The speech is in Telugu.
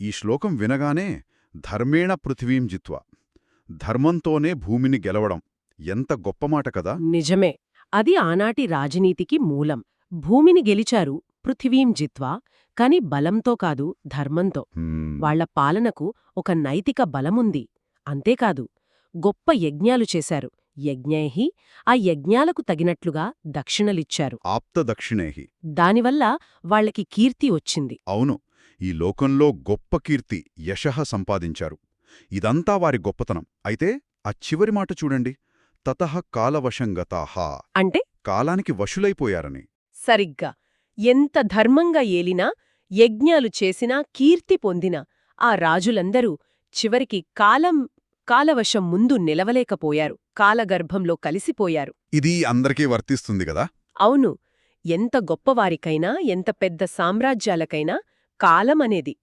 ఈ శ్లోకం వినగానే ధర్మేణ పృథివీం జిత్వా. ధర్మంతోనే భూమిని గెలవడం ఎంత గొప్ప మాట కదా! నిజమే. అది ఆనాటి రాజనీతికి మూలం. భూమిని గెలిచారు పృథివీం జిత్వా కాని బలంతో కాదు ధర్మంతో. వాళ్ళ పాలనకు ఒక నైతిక బలముంది. అంతేకాదు గొప్ప యజ్ఞాలు చేశారు. యజ్ఞైహి ఆ యజ్ఞాలకు తగినట్లుగా దక్షిణలిచ్చారు. ఆప్త దక్షిణేహి. దానివల్ల వాళ్ళకి కీర్తి వచ్చింది. అవును. ఈ లోకంలో గొప్ప కీర్తి యశః సంపాదించారు. ఇదంతా వారి గొప్పతనం. అయితే ఆ చివరి మాట చూడండి. తతః కాలవశంగతాహ అంటే? కాలానికి వశులైపోయారని. సరిగ్గా. ఎంత ధర్మంగా ఏలినా యజ్ఞాలు చేసినా కీర్తి పొందినా ఆ రాజులందరూ చివరికి కాలం కాలవశం ముందు నిలవలేకపోయారు. కాలగర్భంలో కలిసిపోయారు. ఇది అందరికీ వర్తిస్తుంది కదా? అవును. ఎంత గొప్పవారికైనా ఎంత పెద్ద సామ్రాజ్యాలకైనా కాలమనేది.